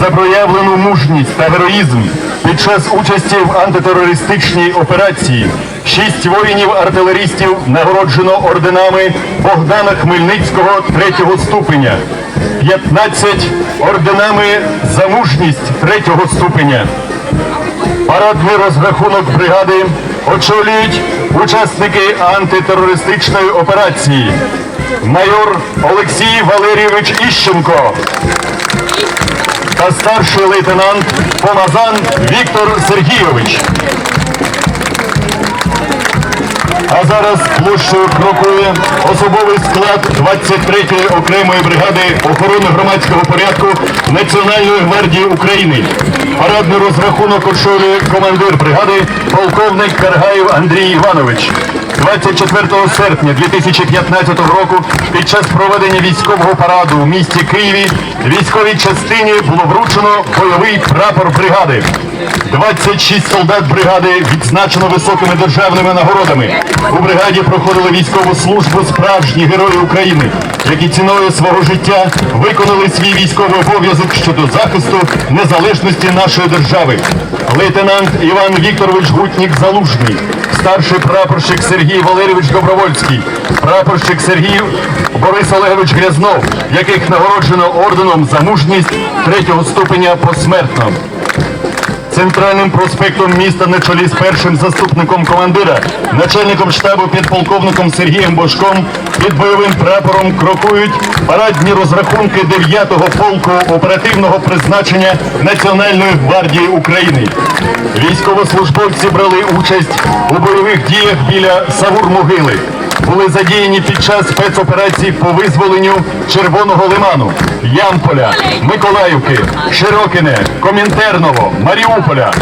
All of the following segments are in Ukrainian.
за проявлену мужність та героїзм під час участі в антитерористичній операції. Шість воїнів-артилерістів нагороджено орденами Богдана Хмельницького третього ступеня, 15 орденами за мужність третього ступеня. Парадний розрахунок бригади очолюють учасники антитерористичної операції. Майор Олексій Валерійович Іщенко та старший лейтенант Помазан Віктор Сергійович. А зараз площею крокує особовий склад 23-ї окремої бригади охорони громадського порядку Національної гвардії України. Парадний розрахунок очолює командир бригади полковник Каргаєв Андрій Іванович. 24 серпня 2015 року під час проведення військового параду у місті Києві військовій частині було вручено бойовий прапор бригади. 26 солдат бригади відзначено високими державними нагородами. У бригаді проходили військову службу справжні герої України, які ціною свого життя виконали свій військовий обов'язок щодо захисту незалежності нашої держави. Лейтенант Іван Вікторович Гутнік Залужний, старший прапорщик Сергій Валерійович Добровольський, прапорщик Сергій Борис Олегович Грязнов, яких нагороджено орденом за мужність третього ступеня посмертно. Центральним проспектом міста на чолі з першим заступником командира, начальником штабу підполковником Сергієм Бошком під бойовим прапором крокують парадні розрахунки 9-го полку оперативного призначення Національної гвардії України. Військовослужбовці брали участь у бойових діях біля Савур-Могили. Були задіяні під час спецоперацій по визволенню Червоного лиману, Ямполя, Миколаївки, Широкине, Комінтерново, Маріуполя.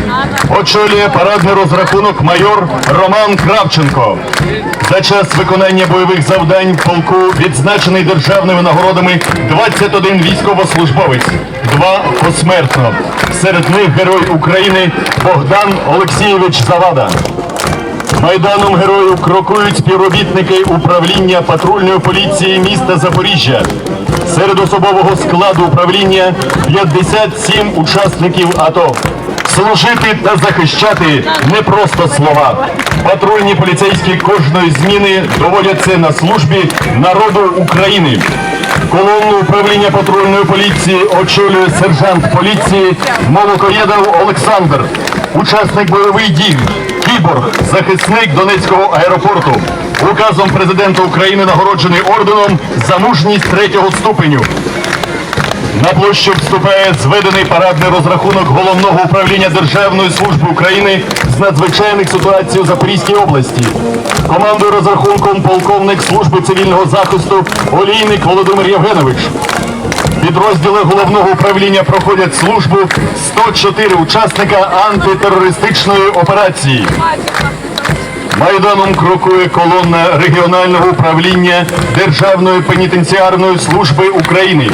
Очолює парадний розрахунок майор Роман Кравченко. За час виконання бойових завдань полку відзначений державними нагородами 21 військовослужбовець, два посмертно. Серед них герой України Богдан Олексійович Завада. Майданом героїв крокують співробітники управління патрульної поліції міста Запоріжжя. Серед особового складу управління 57 учасників АТО. Служити та захищати не просто слова. Патрульні поліцейські кожної зміни доводяться на службі народу України. Колонну управління патрульної поліції очолює сержант поліції Молокоєдов Олександр, учасник бойових дій, кіборг, захисник Донецького аеропорту. Указом президента України нагороджений орденом за мужність третього ступеню. На площу вступає зведений парадний розрахунок головного управління Державної служби України з надзвичайних ситуацій у Запорізькій області. Командує розрахунком полковник служби цивільного захисту Олійник Володимир Євгенович. Підрозділи головного управління проходять службу 104 учасника антитерористичної операції. Майданом крокує колона регіонального управління Державної пенітенціарної служби України.